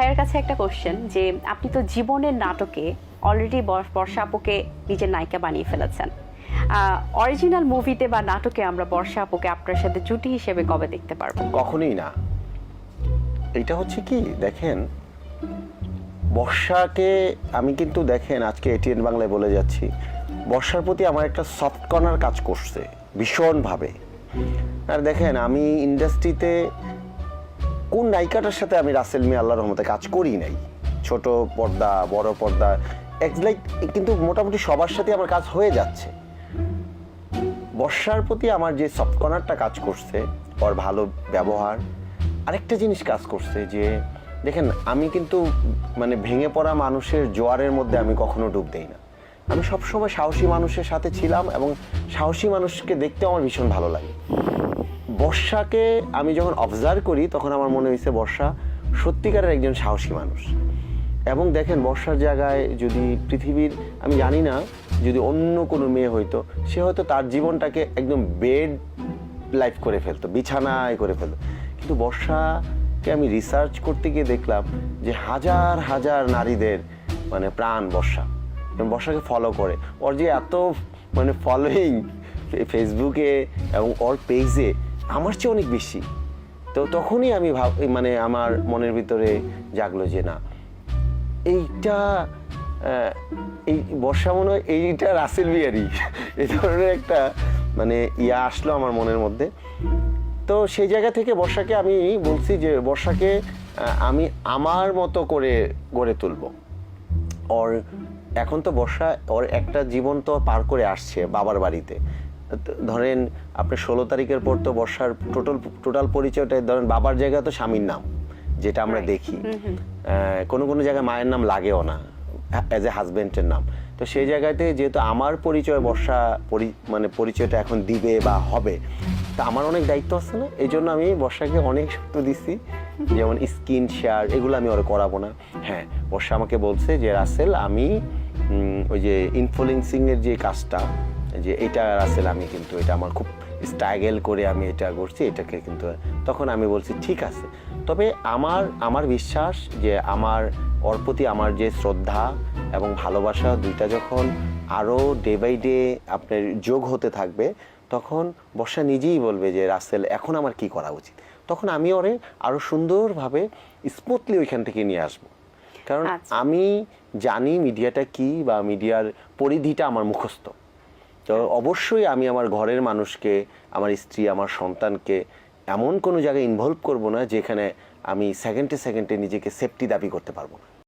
ভাইয়ের কাছে একটা কোশ্চেন যে, আপনি তো জীবনের নাটকে অলরেডি বর্ষা আপুকে নিজের নায়িকা বানিয়ে ফেলেছেন। অরিজিনাল মুভিতে বা নাটকে আমরা বর্ষা আপুকে আপনার সাথে জুটি হিসেবে কবে দেখতে পারব? কখনোই না। এটা হচ্ছে কি, দেখেন, বর্ষাকে আমি কিন্তু দেখেন, আজকে এটিএন বাংলায় বলে যাচ্ছি, বর্ষার প্রতি আমার একটা সফট কর্নার কাজ করছে, ভীষণভাবে। আর দেখেন, আমি ইন্ডাস্ট্রিতে কোন নায়িকাটার সাথে আমি রাসেল মি আল্লাহ রহমতে কাজ করি নাই? ছোট পর্দা, বড় পর্দা লাইক কিন্তু মোটামুটি সবার সাথে আমার কাজ হয়ে যাচ্ছে। বর্ষার প্রতি আমার যে সফট কর্নারটা কাজ করছে, ওর ভালো ব্যবহার, আরেকটা জিনিস কাজ করছে যে, দেখেন, আমি কিন্তু মানে ভেঙে পড়া মানুষের জোয়ারের মধ্যে আমি কখনো ডুব দেই না। আমি সবসময় সাহসী মানুষের সাথে ছিলাম এবং সাহসী মানুষকে দেখতে আমার ভীষণ ভালো লাগে। বর্ষাকে আমি যখন অবজার্ভ করি, তখন আমার মনে হয়েছে বর্ষা সত্যিকারের একজন সাহসী মানুষ। এবং দেখেন, বর্ষার জায়গায় যদি পৃথিবীর, আমি জানি না, যদি অন্য কোনো মেয়ে হইতো, সে হয়তো তার জীবনটাকে একদম বেড লাইফ করে ফেলতো, বিছানায় করে ফেলতো। কিন্তু বর্ষাকে আমি রিসার্চ করতে গিয়ে দেখলাম যে হাজার হাজার নারীদের মানে প্রাণ বর্ষা। এবং বর্ষাকে ফলো করে। ওর যে এত মানে ফলোয়িং ফেসবুকে এবং ওর পেজে আমার চেয়ে অনেক বেশি। তো তখনই আমি ভাব মানে আমার মনের ভিতরে জাগলো যে না, এইটা এই বর্ষা মনে হয় এইটা রাসেল বিয়ারি এই ধরনের একটা মানে ইয়া আসলো আমার মনের মধ্যে। তো সেই জায়গা থেকে বর্ষাকে আমি বলছি যে বর্ষাকে আমি আমার মতো করে গড়ে তুলবো। ওর, এখন তো বর্ষা, ওর একটা জীবন তো পার করে আসছে বাবার বাড়িতে। ধরেন আপনার ষোলো তারিখের পর তো বর্ষার টোটাল টোটাল পরিচয়টা ধরেন বাবার জায়গা তো স্বামীর নাম যেটা আমরা দেখি। কোনো কোনো জায়গায় মায়ের নাম লাগেও না অ্যাজ এ হাজবেন্ডের নাম। তো সেই জায়গাতে যেহেতু আমার পরিচয় বর্ষা পরি- মানে পরিচয়টা এখন দিবে বা হবে তা আমার অনেক দায়িত্ব আছে না? এই জন্য আমি বর্ষাকে অনেক শক্ত দিচ্ছি যেমন স্কিন শেয়ার এগুলো আমি ওরা করাবো না। হ্যাঁ বর্ষা আমাকে বলছে যে রাসেল আমি ওই যে ইনফ্লুয়েন্সিংয়ের যে কাজটা যে এটা রাসেল আমি কিন্তু এটা আমার খুব স্ট্রাগেল করে আমি এটা করছি এটাকে কিন্তু তখন আমি বলছি ঠিক আছে। তবে আমার আমার বিশ্বাস যে আমার ওর প্রতি আমার যে শ্রদ্ধা এবং ভালোবাসা দুইটা যখন আরও ডে বাই ডে আপনার যোগ হতে থাকবে তখন বর্ষা নিজেই বলবে যে রাসেল এখন আমার কি করা উচিত? তখন আমি ওরে আরও সুন্দরভাবে স্মুথলি ওইখান থেকে নিয়ে আসব। কারণ আচ্ছা। আমি জানি মিডিয়াটা কি বা মিডিয়ার পরিধিটা আমার মুখস্থ। তো অবশ্যই আমি আমার ঘরের মানুষকে, আমার স্ত্রী, আমার সন্তানকে এমন কোনো জায়গায় ইনভলভ করব না যেখানে আমি সেকেন্ডে সেকেন্ডে নিজেকে সেফটি দাবি করতে পারব না।